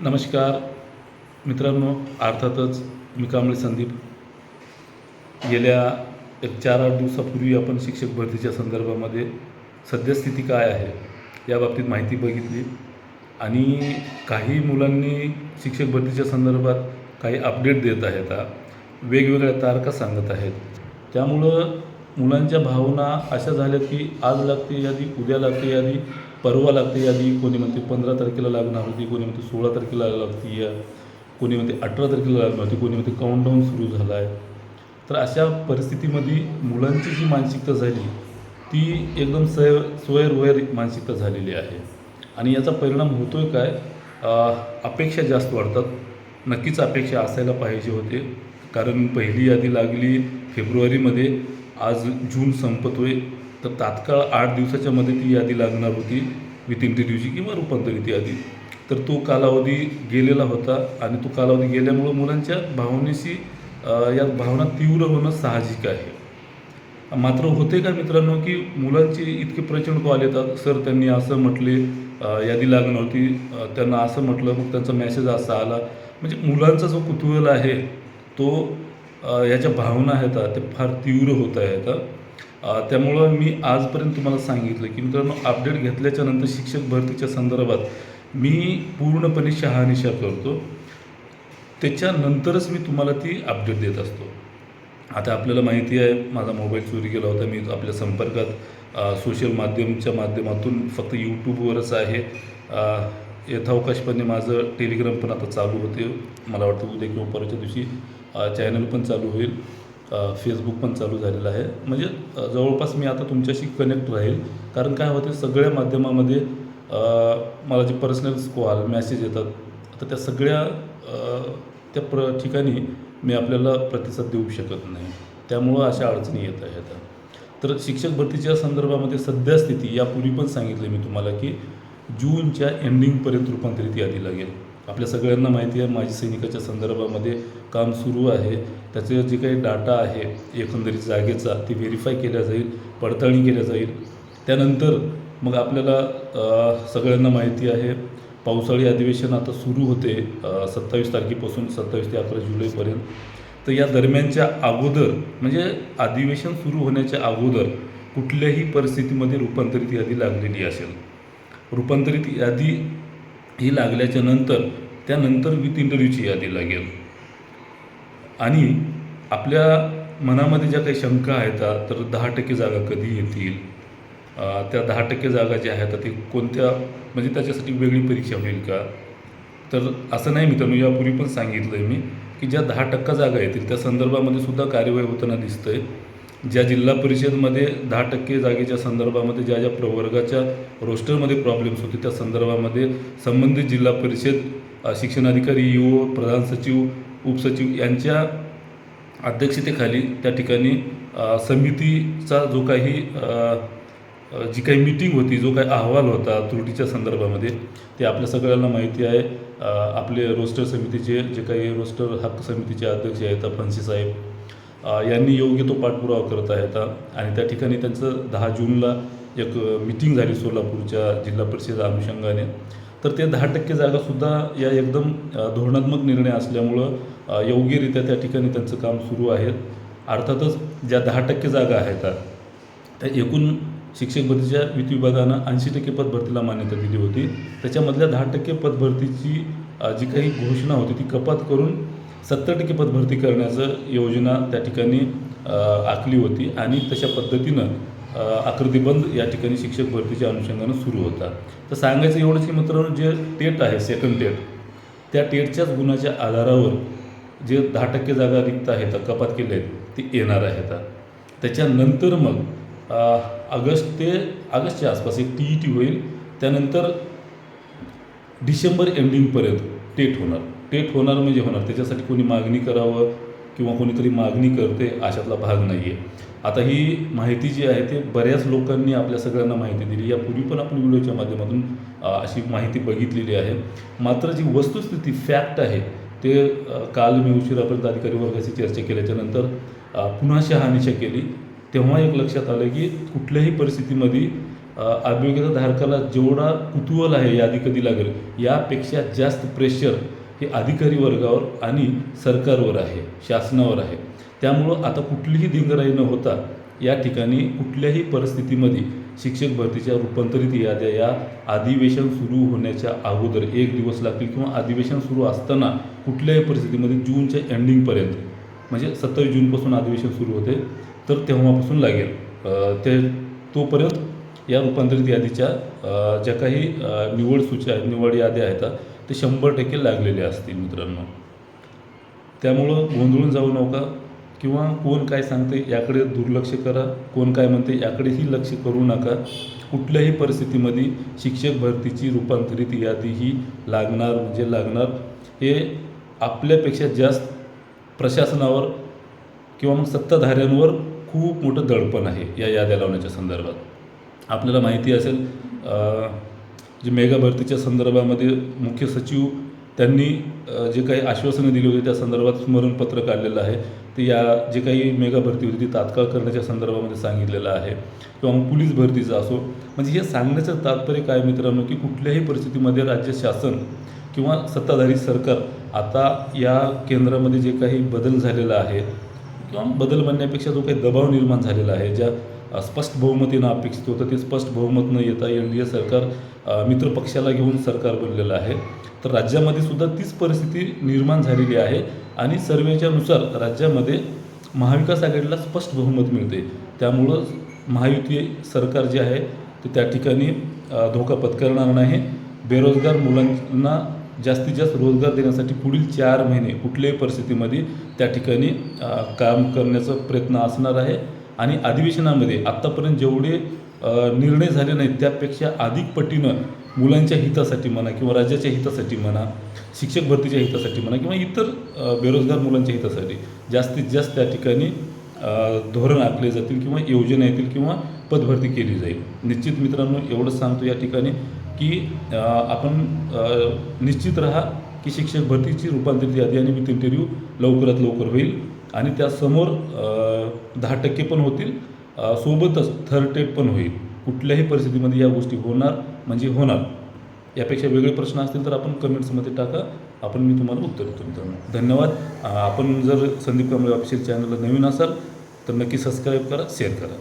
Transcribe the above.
नमस्कार. मित्रांनो अर्थातच मी कांबळे संदीप. गेल्या एक चार आठ दिवसापूर्वी आपण शिक्षक भरतीच्या संदर्भामध्ये सद्यस्थिती काय आहे या बाबतीत माहिती बघितली आणि काही मुलांनी शिक्षक भरतीच्या संदर्भात काही अपडेट देत आहेत वेगवेगळ्या तारखा सांगत आहेत. त्यामुळं मुलांच्या भावना अशा झाल्या की आज लागते यादी उद्या लागते यादी. परवा लागते यादी कोणी म्हणते पंधरा तारखेला लागणार होती कोणी म्हणते सोळा तारखेला लागती या कोणी म्हणते अठरा तारखेला लागणार होती कोणी म्हणते काउंटडाऊन सुरू झाला आहे तर अशा परिस्थितीमध्ये मुलांची जी मानसिकता झाली ती एकदम सय स्वैरवैर मानसिकता झालेली आहे. आणि याचा परिणाम होतो आहे काय अपेक्षा जास्त वाढतात. नक्कीच अपेक्षा असायला पाहिजे होते. कारण पहिली यादी लागली फेब्रुवारीमध्ये आज जून संपतोय. तर तात्काळ आठ दिवसाच्या मध्ये ती यादी लागणार होती. वितिंती ती दिवशी किंवा रूपांतरित यादी. तर तो कालावधी गेलेला होता आणि तो कालावधी गेल्यामुळं मुलांच्या भावनेशी या भावना तीव्र होणं साहजिक आहे. मात्र होते का मित्रांनो की मुलांचे इतके प्रचंड कॉल येतात. सर त्यांनी असं म्हटले यादी लागणार होती. त्यांना असं म्हटलं मग त्यांचा मेसेज असा आला. म्हणजे मुलांचा जो कुतूहल आहे तो याच्या भावना आहेत ते फार तीव्र होत आहेत. त्यामुळं मी आजपर्यंत तुम्हाला सांगितलं की मित्रांनो अपडेट घेतल्याच्या नंतर शिक्षक भरतीच्या संदर्भात मी पूर्णपणे शहानिशा करतो. त्याच्यानंतरच मी तुम्हाला ती अपडेट देत असतो. आता आपल्याला माहिती आहे माझा मोबाईल चोरी गेला होता मी आपल्या संपर्कात सोशल माध्यमच्या माध्यमातून फक्त यूट्यूबवरच आहे. यथावकाशपणे माझं टेलिग्राम पण आता चालू होते. मला वाटतं उद्या किंवा परवाच्या दिवशी चॅनल पण चालू होईल. फेसबुक पण चालू झालेलं आहे. म्हणजे जवळपास मी आता तुमच्याशी कनेक्ट राहील. कारण काय होते सगळ्या माध्यमामध्ये मला जे पर्सनल कॉल मॅसेज येतात तर त्या सगळ्या त्या प्र ठिकाणी मी आपल्याला प्रतिसाद देऊ शकत नाही. त्यामुळं अशा अडचणी येत आहेत. तर शिक्षक भरतीच्या संदर्भामध्ये सध्या स्थिती यापूर्वी पण सांगितलं मी तुम्हाला की जूनच्या एंडिंगपर्यंत रूपांतरित यादी लागेल. आपल्या सगळ्यांना माहिती आहे माजी सैनिकाच्या संदर्भामध्ये काम सुरू आहे. त्याचे जे काही डाटा आहे एकंदरीत जागेचा ती व्हेरीफाय केल्या जाईल पडताळणी केल्या जाईल. त्यानंतर मग आपल्याला सगळ्यांना माहिती आहे पावसाळी अधिवेशन आता सुरू होते सत्तावीस तारखेपासून सत्तावीस ते अकरा जुलैपर्यंत. तर या दरम्यानच्या अगोदर म्हणजे अधिवेशन सुरू होण्याच्या अगोदर कुठल्याही परिस्थितीमध्ये रूपांतरित यादी लागलेली असेल. रूपांतरित यादी ही लागल्याच्या नंतर त्यानंतर विथ इंटरव्ह्यूची यादी लागेल. आणि आपल्या मनामध्ये ज्या काही शंका आहेत तर दहा टक्के जागा कधी येतील? त्या दहा टक्के जागा ज्या आहेत ते कोणत्या म्हणजे त्याच्यासाठी वेगळी परीक्षा होईल का? तर असं नाही मित्रांनो यापूर्वी पण सांगितलं आहे मी की ज्या दहा टक्का जागा येतील त्या संदर्भामध्ये सुद्धा कार्यवाही होताना दिसतंय. ज्या जिल्हा परिषदमध्ये दहा टक्के जागेच्या संदर्भामध्ये ज्या ज्या प्रवर्गाच्या रोस्टरमध्ये प्रॉब्लेम्स होते त्या संदर्भामध्ये संबंधित जिल्हा परिषद शिक्षणाधिकारी यू प्रधान सचिव उपसचिव यांच्या अध्यक्षतेखाली त्या ठिकाणी समितीचा जो काही जी काही मीटिंग होती जो काही अहवाल होता त्रुटीच्या संदर्भामध्ये ते आपल्या सगळ्यांना माहिती आहे. आपले रोस्टर समितीचे जे काही रोस्टर हक्क समितीचे अध्यक्ष आहेत फन्सी साहेब यांनी योग्य तो पाठपुरावा करत आहेत. आणि त्या ठिकाणी त्यांचं दहा जूनला एक मिटिंग झाली सोलापूरच्या जिल्हा परिषद अनुषंगाने. तर ते दहा टक्के जागासुद्धा या एकदम धोरणात्मक निर्णय असल्यामुळं योग्यरित्या त्या ठिकाणी त्यांचं काम सुरू आहे. अर्थातच ज्या दहा टक्के जागा आहेत त्या एकूण शिक्षक भरतीच्या वित्त विभागानं ऐंशी टक्के पदभरतीला मान्यता दिली होती. त्याच्यामधल्या दहा टक्के पदभरतीची जी काही घोषणा होती ती कपात करून सत्तर टक्के पदभरती करण्याचं योजना त्या ठिकाणी आखली होती आणि तशा पद्धतीनं आकृतीबंद या ठिकाणी शिक्षक भरतीच्या अनुषंगानं सुरू होता. तर सांगायचं एवढंच की मित्रांनो जे टेट आहे सेकंड टेट त्या टेटच्याच गुणाच्या आधारावर जे दहा टक्के जागा रिक्त आहेत कपात केल्या आहेत ते येणार आहेत. त्याच्यानंतर मग ऑगस्ट ते ऑगस्टच्या आसपास एक टी ई टी होईल. त्यानंतर डिसेंबर एंडिंगपर्यंत टेट होणार. टेट होणार म्हणजे होणार. त्याच्यासाठी कोणी मागणी करावं किंवा कोणीतरी मागणी करते अशातला भाग नाही आहे आता ही माहिती जी आहे ते बऱ्याच लोकांनी आपल्या सगळ्यांना माहिती दिली. यापूर्वी पण आपण व्हिडिओच्या माध्यमातून अशी माहिती बघितलेली आहे. मात्र जी वस्तुस्थिती फॅक्ट आहे ते काल मी उशिरापर्यंत अधिकारी वर्गाशी चर्चा केल्याच्यानंतर पुन्हा शहानिशा केली. तेव्हा एक लक्षात आलं की कुठल्याही परिस्थितीमध्ये अ, अभियोग्यता धारकाला जेवढा कुतूहल आहे यादी कधी लागेल यापेक्षा जास्त प्रेशर हे अधिकारी वर्गावर आणि सरकारवर आहे शासनावर आहे. त्यामुळं आता कुठलीही दिंगराई न होता या ठिकाणी कुठल्याही परिस्थितीमध्ये शिक्षक भरतीच्या रूपांतरित याद्या या अधिवेशन सुरू होण्याच्या अगोदर एक दिवस लागतील किंवा अधिवेशन सुरू असताना कुठल्याही परिस्थितीमध्ये जूनच्या एंडिंगपर्यंत म्हणजे सत्तावीस जूनपासून अधिवेशन सुरू होते तर तेव्हापासून लागेल. ते तोपर्यंत या रूपांतरित यादीच्या ज्या काही निवड सूच्या आहेत निवड याद्या आहेत ते शंभर टक्के लागलेले असतील मित्रांनो. त्यामुळं गोंधळून जाऊ नका. किंवा कोण काय सांगते याकडे दुर्लक्ष करा कोण काय म्हणते याकडेही लक्ष करू नका. कुठल्याही परिस्थितीमध्ये शिक्षक भरतीची रूपांतरित यादी ही लागणार म्हणजे लागणार. हे आपल्यापेक्षा जास्त प्रशासनावर किंवा मग सत्ताधाऱ्यांवर खूप मोठं दडपण आहे या याद्या लावण्याच्या संदर्भात. आपल्याला माहिती असेल जे मेगा भरतीच्या संदर्भामध्ये मुख्य सचिव त्यांनी जे काही आश्वासनं दिली होती त्या संदर्भात स्मरणपत्र काढलेलं आहे. ते या जे काही मेगा भरती होती ती तात्काळ करण्याच्या संदर्भामध्ये सांगितलेलं आहे. किंवा मग पोलीस भरतीचं असो म्हणजे हे सांगण्याचं तात्पर्य काय मित्रांनो की कुठल्याही परिस्थितीमध्ये राज्य शासन किंवा सत्ताधारी सरकार आता या केंद्रामध्ये जे काही बदल झालेला आहे किंवा बदल म्हणण्यापेक्षा जो काही दबाव निर्माण झालेला आहे ज्या स्पष्ट बहुमतीनं अपेक्षित होतं ते स्पष्ट बहुमत न येता एन डी ए सरकार मित्रपक्षाला घेऊन सरकार बनलेलं आहे. तर राज्यामध्ये सुद्धा तीच परिस्थिती निर्माण झालेली आहे. आणि सर्वेच्यानुसार राज्यामध्ये महाविकास आघाडीला स्पष्ट बहुमत मिळते. त्यामुळं महायुती सरकार जे आहे ते त्या ठिकाणी धोका पत्करणार नाही. बेरोजगार मुलांना जास्तीत जास्त रोजगार देण्यासाठी पुढील चार महिने कुठल्याही परिस्थितीमध्ये त्या ठिकाणी काम करण्याचा प्रयत्न असणार आहे. आणि अधिवेशनामध्ये आत्तापर्यंत जेवढे निर्णय झाले नाहीत त्यापेक्षा अधिक पटीनं मुलांच्या हितासाठी म्हणा किंवा राज्याच्या हितासाठी म्हणा शिक्षक भरतीच्या हितासाठी म्हणा किंवा इतर बेरोजगार मुलांच्या हितासाठी जास्तीत जास्त त्या ठिकाणी धोरण आखले जातील किंवा योजना येतील किंवा पदभरती केली जाईल. निश्चित मित्रांनो एवढंच सांगतो या ठिकाणी की आपण निश्चित राहा की शिक्षक भरतीची रूपांतरित यादी आणि विथ इंटरव्ह्यू लवकरात लवकर होईल आणि त्यासमोर दहा टक्के पण होतील सोबतच थर्ड टेट पण होईल. कुठल्याही परिस्थितीमध्ये या गोष्टी होणार म्हणजे होणार. यापेक्षा वेगळे प्रश्न असतील तर आपण कमेंट्समध्ये टाका. आपण मी तुम्हाला उत्तर देतो मित्रांनो. धन्यवाद. आपण जर संदीप कांबळे ऑफिशियल चॅनलला नवीन असाल तर नक्की सबस्क्राईब करा शेअर करा.